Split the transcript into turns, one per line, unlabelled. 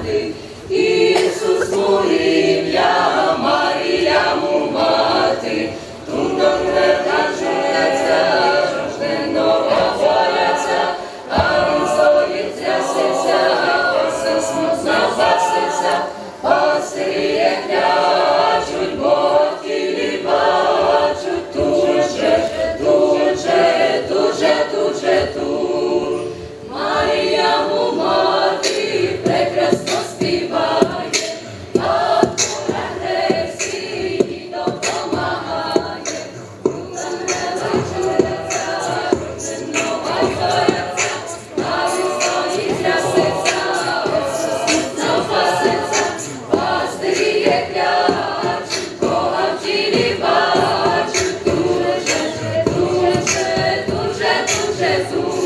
Господи, Ісус моїм я, Марія мати, тунда Jesus.